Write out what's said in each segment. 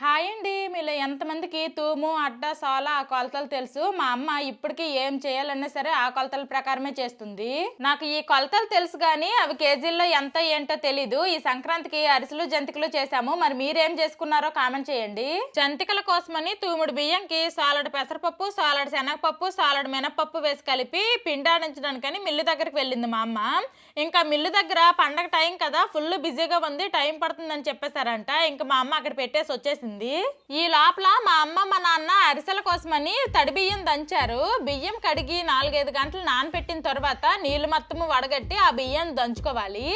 Hi అండి. మీలో ఎంతమందికి తూము అడ్డ సోల ఆ కొలతలు తెలుసు? మా అమ్మ ఇప్పటికీ ఏం చేయాలన్నా సరే ఆ కొలతల ప్రకారమే చేస్తుంది. నాకు ఈ కొలతలు తెలుసు కానీ అవి కేజీల్లో ఎంత ఏంటో తెలీదు. ఈ సంక్రాంతికి అరిసెలు జంతికలు చేశాము. మరి మీరేం చేసుకున్నారో కామెంట్ చేయండి. జంతికల కోసమని తూముడు బియ్యంకి సాలడ్ పెసరపప్పు సాలడ్ శనగపప్పు సాలడ్ మినపప్పు వేసి కలిపి పిండాడించడానికని మిల్లు దగ్గరికి వెళ్ళింది మా అమ్మ. ఇంకా మిల్లు దగ్గర పండగ టైం కదా ఫుల్ బిజీగా ఉంది టైం పడుతుందని చెప్పేశారంట. ఇంకా మా అమ్మ అక్కడ పెట్టేసి వచ్చేసింది. ఈ లోపల మా అమ్మ మా నాన్న అరిసెల కోసమని తడి బియ్యం దంచారు. బియ్యం కడిగి నాలుగైదు గంటలు నానబెట్టిన తర్వాత నీళ్ళు మొత్తము వడగట్టి ఆ బియ్యం దంచుకోవాలి.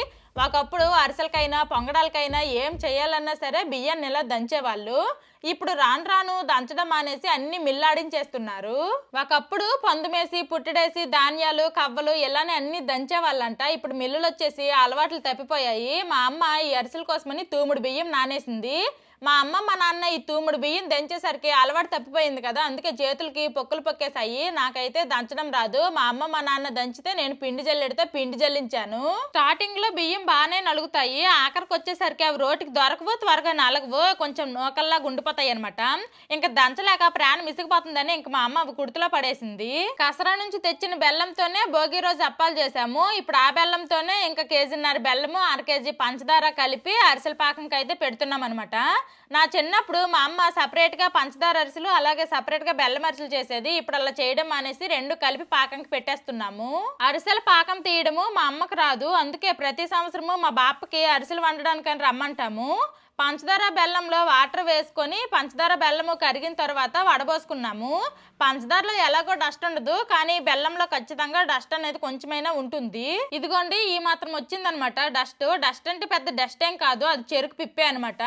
ఒకప్పుడు అరిసెలకైనా పొంగడాలకైనా ఏం చేయాలన్నా సరే బియ్యాన్ని ఇలా దంచేవాళ్ళు. ఇప్పుడు రాను రాను దంచడం మానేసి అన్ని మిల్లాడించేస్తున్నారు. ఒకప్పుడు పొందుమేసి పుట్టడేసి ధాన్యాలు కవ్వలు ఇలానే అన్ని దంచేవాళ్ళంట. ఇప్పుడు మిల్లులు వచ్చేసి అలవాట్లు తప్పిపోయాయి. మా అమ్మ ఈ అరిసెల కోసమని తూముడు బియ్యం నానేసింది. మా అమ్మ మా నాన్న ఈ తూముడు బియ్యం దంచేసరికి అలవాటు తప్పిపోయింది కదా. అందుకే చేతులకి పొక్కులు పొక్కేసాయి నాకైతే దంచడం రాదు. మా అమ్మ మా నాన్న దంచితే నేను పిండి జల్లెడితే పిండి జల్లించాను. స్టార్టింగ్లో బియ్యం బాగానే నలుగుతాయి. ఆఖరికి వచ్చేసరికి అవి రోటికి దొరకవు త్వరగా నలగవు. కొంచెం నూకల్లా గుండిపోతాయి అనమాట ఇంకా దంచలేక ప్రాణం ఇసుకుపోతుందని ఇంక మా అమ్మ అవి పడేసింది. కసరా నుంచి తెచ్చిన బెల్లంతోనే భోగి రోజు అప్పాలు చేసాము ఇప్పుడు ఆ బెల్లంతోనే ఇంకా కేజీన్నర బెల్లము అర కేజీ పంచదార కలిపి అరిసెల పాకంకి అయితే పెడుతున్నాం అనమాట నా చిన్నప్పుడు మా అమ్మ సపరేట్గా పంచదార అరిసెలు అలాగే సపరేట్గా బెల్లం అరిసెలు చేసేది. ఇప్పుడు అలా చేయడం అనేసి రెండు కలిపి పాకంకి పెట్టేస్తున్నాము. అరిసెల పాకం తీయడము మా అమ్మకు రాదు. అందుకే ప్రతి సంవత్సరము మా బాపకి అరిసెలు వండడానికని రమ్మంటాము. పంచదార బెల్లంలో వాటర్ వేసుకొని పంచదార బెల్లము కరిగిన తర్వాత వడబోసుకున్నాము. పంచదారలో ఎలాగో డస్ట్ ఉండదు కానీ బెల్లంలో ఖచ్చితంగా డస్ట్ అనేది కొంచెమైనా ఉంటుంది. ఇదిగోండి ఈ మాత్రం వచ్చిందనమాట డస్ట్. డస్ట్ అంటే పెద్ద డస్ట్ ఏం కాదు అది చెరుకు పిప్పే అనమాట.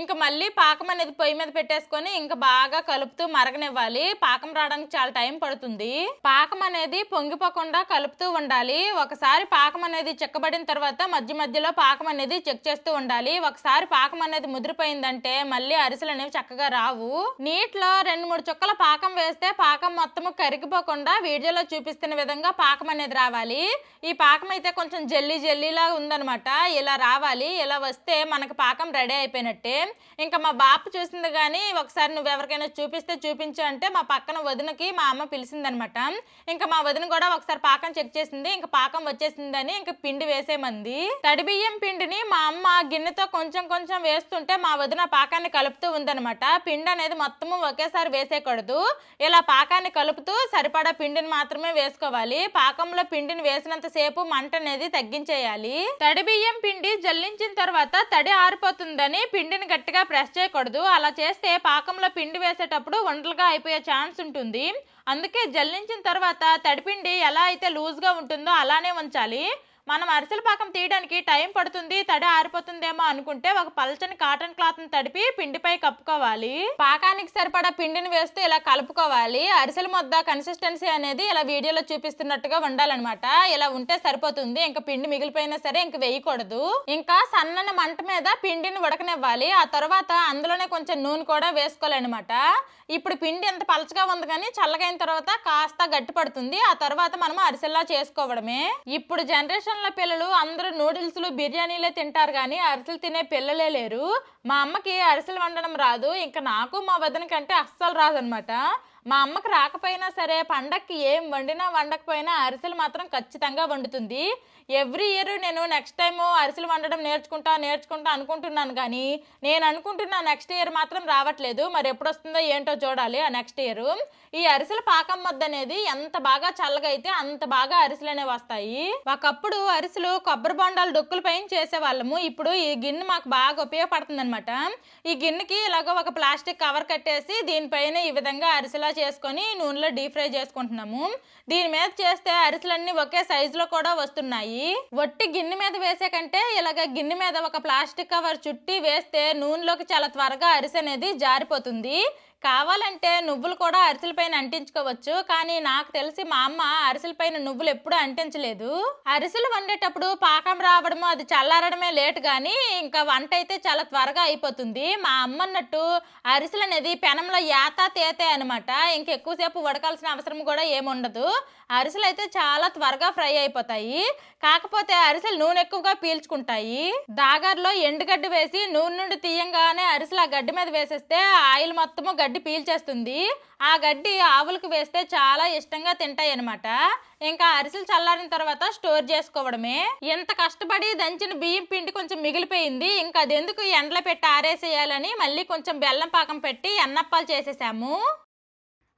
ఇంకా మళ్ళీ పాకం అనేది పొయ్యి మీద పెట్టేసుకొని ఇంకా బాగా కలుపుతూ మరగనివ్వాలి. పాకం రావడానికి చాలా టైం పడుతుంది. పాకం అనేది పొంగిపోకుండా కలుపుతూ ఉండాలి. ఒకసారి పాకం అనేది చెక్కబడిన తర్వాత మధ్య మధ్యలో పాకం అనేది చెక్ చేస్తూ ఉండాలి. ఒకసారి పాకం అనేది ముదిరిపోయిందంటే మళ్ళీ అరిసెలు అనేవి చక్కగా రావు. నీటిలో రెండు మూడు చుక్కల పాకం వేస్తే పాకం మొత్తము కరిగిపోకుండా వీడియోలో చూపిస్తున్న విధంగా పాకం అనేది రావాలి. ఈ పాకం అయితే కొంచెం జల్లీ జల్లీలా ఉందనమాట ఇలా రావాలి. ఇలా వస్తే మనకు పాకం రెడీ అయిపోయినట్టే. ఇంకా మా బాపు చూసింది కానీ ఒకసారి నువ్వు ఎవరికైనా చూపిస్తే చూపించు అంటే మా పక్కన వదినకి మా అమ్మ పిలిచిందనమాట ఇంకా మా వదిన కూడా ఒకసారి పాకం చెక్ చేసింది. ఇంకా పాకం వచ్చేసిందని ఇంకా పిండి వేసేమంది. తడిబియ్యం పిండిని మా అమ్మ గిన్నెతో కొంచెం కొంచెం వేసి వేస్తుంటే మా వదిన పాకాన్ని కలుపుతూ ఉందనమాట పిండి అనేది మొత్తము ఒకేసారి వేసేయకూడదు. ఇలా పాకాన్ని కలుపుతూ సరిపడా పిండిని మాత్రమే వేసుకోవాలి. పాకంలో పిండిని వేసినంత సేపు మంట అనేది తగ్గించేయాలి. తడి బియ్యం పిండి జల్లించిన తర్వాత తడి ఆరిపోతుందని పిండిని గట్టిగా ప్రెస్ చేయకూడదు. అలా చేస్తే పాకంలో పిండి వేసేటప్పుడు వంటలుగా అయిపోయే ఛాన్స్ ఉంటుంది. అందుకే జల్లించిన తర్వాత తడిపిండి ఎలా అయితే లూజ్గా ఉంటుందో అలానే ఉంచాలి. మనం అరిసెల పాకం తీయడానికి టైం పడుతుంది తడి ఆరిపోతుందేమో అనుకుంటే ఒక పల్చని కాటన్ క్లాత్ని తడిపి పిండిపై కప్పుకోవాలి. పాకానికి సరిపడా పిండిని వేస్తూ ఇలా కలుపుకోవాలి. అరిసెల ముద్ద కన్సిస్టెన్సీ అనేది ఇలా వీడియోలో చూపిస్తున్నట్టుగా ఉండాలన్నమాట. ఇలా ఉంటే సరిపోతుంది ఇంకా పిండి మిగిలిపోయినా సరే ఇంక వేయకూడదు. ఇంకా సన్నని మంట మీద పిండిని ఉడకనివ్వాలి. ఆ తర్వాత అందులోనే కొంచెం నూనె కూడా వేసుకోవాలన్నమాట. ఇప్పుడు పిండి ఎంత పలచగా ఉంది కానీ చల్లగైన తర్వాత కాస్త గట్టి పడుతుంది. ఆ తర్వాత మనం అరిసెల్లా చేసుకోవడమే. ఇప్పుడు జనరేషన్ లో పిల్లలు అందరూ నూడిల్స్లు బిర్యానీలే తింటారు కానీ అరిసెలు తినే పిల్లలే లేరు. మా అమ్మకి అరిసెలు వండడం రాదు. ఇంకా నాకు మా వదిన కంటే అస్సలు రాదనమాట మా అమ్మకి రాకపోయినా సరే పండక్కి ఏం వండినా వండకపోయినా అరిసెలు మాత్రం ఖచ్చితంగా వండుతుంది. ఎవ్రీ ఇయర్ నేను నెక్స్ట్ టైం అరిసెలు వండడం నేర్చుకుంటా నేర్చుకుంటా అనుకుంటున్నాను కానీ నేను అనుకుంటున్న నెక్స్ట్ ఇయర్ మాత్రం రావట్లేదు. మరి ఎప్పుడు వస్తుందో ఏంటో చూడాలి ఆ నెక్స్ట్ ఇయర్. ఈ అరిసెల పాకం ముద్ద అనేది ఎంత బాగా చల్లగా అయితే అంత బాగా అరిసెలు అనేవి వస్తాయి. ఒకప్పుడు అరిసెలు కొబ్బరి బొండాలు డొక్కుల పైన చేసేవాళ్ళము. ఇప్పుడు ఈ గిన్నె మాకు బాగా ఉపయోగపడుతుంది అనమాట ఈ గిన్నెకి ఇలాగ ఒక ప్లాస్టిక్ కవర్ కట్టేసి దీనిపైన ఈ విధంగా అరిసెలా చేసుకొని నూనెలో డీప్ ఫ్రై చేసుకుంటున్నాము. దీని మీద చేస్తే అరిసెలన్నీ ఒకే సైజులో కూడా వస్తున్నాయి. వట్టి గిన్నె మీద వేసే కంటే ఇలాగ గిన్నె మీద ఒక ప్లాస్టిక్ కవర్ చుట్టి వేస్తే నూనెలోకి చాలా త్వరగా అరిసె అనేది జారిపోతుంది. కావాలంటే నువ్వులు కూడా అరిసెలపైన అంటించుకోవచ్చు కానీ నాకు తెలిసి మా అమ్మ అరిసెలపైన నువ్వులు ఎప్పుడూ అంటించలేదు. అరిసెలు వండేటప్పుడు పాకం రావడము అది చల్లారడమే లేట్ కానీ ఇంకా వంట అయితే చాలా త్వరగా అయిపోతుంది. మా అమ్మ అన్నట్టు అరిసెలు అనేది పెనంలో యాత తేతే అనమాట ఇంకెక్కువసేపు ఉడకాల్సిన అవసరం కూడా ఏముండదు. అరిసెలు అయితే చాలా త్వరగా ఫ్రై అయిపోతాయి. కాకపోతే అరిసెలు నూనె ఎక్కువగా పీల్చుకుంటాయి. దాగర్లో ఎండుగడ్డి వేసి నూనె నుండి తీయంగానే అరిసెలు ఆ గడ్డి మీద వేసేస్తే ఆయిల్ మొత్తము గడ్డి పీల్చేస్తుంది. ఆ గడ్డి ఆవులకు వేస్తే చాలా ఇష్టంగా తింటాయి అనమాట ఇంకా అరిసెలు చల్లారిన తర్వాత స్టోర్ చేసుకోవడమే. ఎంత కష్టపడి దంచిన బియ్యం పిండి కొంచెం మిగిలిపోయింది. ఇంకా అదెందుకు ఎండలో పెట్టి ఆరేసేయాలని మళ్ళీ కొంచెం బెల్లం పాకం పెట్టి ఎన్నప్పాలు చేసేసాము.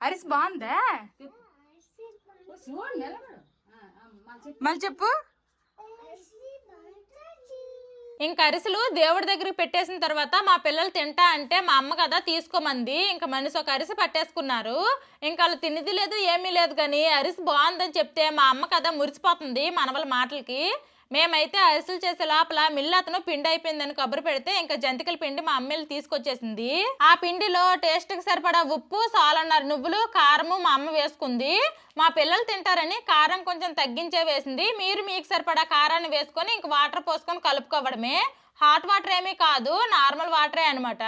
అరిసి బాగుందా? మళ్ళీ చెప్పు. ఇంకా అరిసెలు దేవుడి దగ్గరికి పెట్టేసిన తర్వాత మా పిల్లలు తింటా అంటే మా అమ్మ కదా తీసుకోమంది. ఇంకా మనిషి ఒక అరిసి పట్టేసుకున్నారు. ఇంకా వాళ్ళు తినిది లేదు ఏమీ లేదు కానీ అరిసి బాగుందని చెప్తే మా అమ్మ కదా మురిసిపోతుంది మనవల మాటలకి. మేమైతే అరిసెలు చేసే లోపల మిల్లు అతను పిండి అయిపోయిందని కబురు పెడితే ఇంకా జంతికల పిండి మా అమ్మలు తీసుకొచ్చేసింది. ఆ పిండిలో టేస్ట్కి సరిపడా ఉప్పు సాలన్నర నువ్వులు కారము మా అమ్మ వేసుకుంది. మా పిల్లలు తింటారని కారం కొంచెం తగ్గించే వేసింది. మీరు మీకు సరిపడా కారాన్ని వేసుకొని ఇంక వాటర్ పోసుకొని కలుపుకోవడమే. హాట్ వాటర్ ఏమీ కాదు నార్మల్ వాటరే అనమాట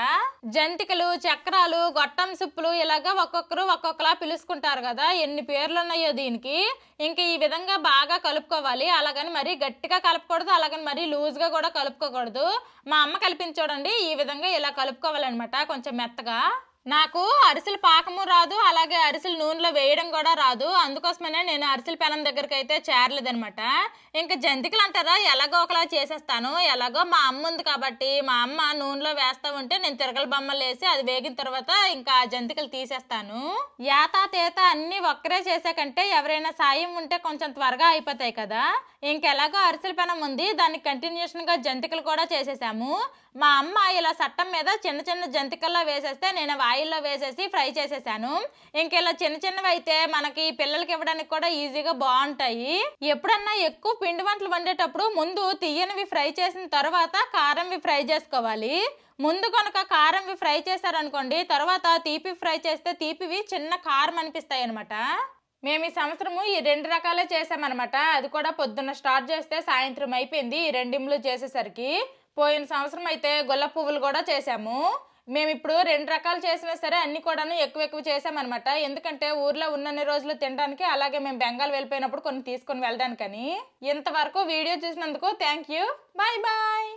జంతికలు చక్రాలు గొట్టం సుప్పులు ఇలాగా ఒక్కొక్కరు ఒక్కొక్కలా పిలుచుకుంటారు కదా ఎన్ని పేర్లు ఉన్నాయో దీనికి. ఇంక ఈ విధంగా బాగా కలుపుకోవాలి. అలాగని మరీ గట్టిగా కలపకూడదు అలాగని మరీ లూజ్గా కూడా కలుపుకోకూడదు. మా అమ్మ కలిపింది ఈ విధంగా ఇలా కలుపుకోవాలన్నమాట కొంచెం మెత్తగా. నాకు అరిసెలు పాకము రాదు అలాగే అరిసెలు నూనెలో వేయడం కూడా రాదు. అందుకోసమనే నేను అరిసెల పెనం దగ్గరికి అయితే చేరలేదనమాట ఇంకా జంతికలు అంటారా? ఎలాగో ఒకలా చేసేస్తాను. ఎలాగో మా అమ్మ ఉంది కాబట్టి మా అమ్మ నూనెలో వేస్తా ఉంటే నేను తిరగల బొమ్మలు వేసి అది వేగిన తర్వాత ఇంకా జంతికలు తీసేస్తాను. యాత తేత అన్ని ఒక్కరే చేసాకంటే ఎవరైనా సాయం ఉంటే కొంచెం త్వరగా అయిపోతాయి కదా. ఇంకెలాగో అరిసెల పెనం ఉంది దానికి కంటిన్యూషన్గా జంతికలు కూడా చేసేసాము. మా అమ్మ ఇలా చట్టం మీద చిన్న చిన్న జంతికల్లో వేసేస్తే నేను వాయి ఆయిల్లో వేసేసి ఫ్రై చేసేసాను. ఇంకెలా చిన్న చిన్నవి అయితే మనకి పిల్లలకి ఇవ్వడానికి కూడా ఈజీగా బాగుంటాయి. ఎప్పుడన్నా ఎక్కువ పిండి వంటలు వండేటప్పుడు ముందు తీయనివి ఫ్రై చేసిన తర్వాత కారంవి ఫ్రై చేసుకోవాలి. ముందు కనుక కారంవి ఫ్రై చేశారనుకోండి తర్వాత తీపి ఫ్రై చేస్తే తీపివి చిన్న కారం అనిపిస్తాయి అనమాట మేము ఈ సంవత్సరము ఈ రెండు రకాలే చేసామన్నమాట. అది కూడా పొద్దున్న స్టార్ట్ చేస్తే సాయంత్రం అయిపోయింది ఈ రెండిమ్లు చేసేసరికి. పోయిన సంవత్సరం అయితే గుల్ల పువ్వులు కూడా చేసాము. మేము ఇప్పుడు రెండు రకాలు చేసినా సరే అన్ని కూడాను ఎక్కువ ఎక్కువ చేసామన్నమాట. ఎందుకంటే ఊర్లో ఉన్నన్ని రోజులు తినడానికి అలాగే మేము బెంగాల్ వెళ్ళిపోయినప్పుడు కొన్ని తీసుకొని వెళ్ళడానికని. ఇంతవరకు వీడియో చూసినందుకు థ్యాంక్ యూ. Bye bye.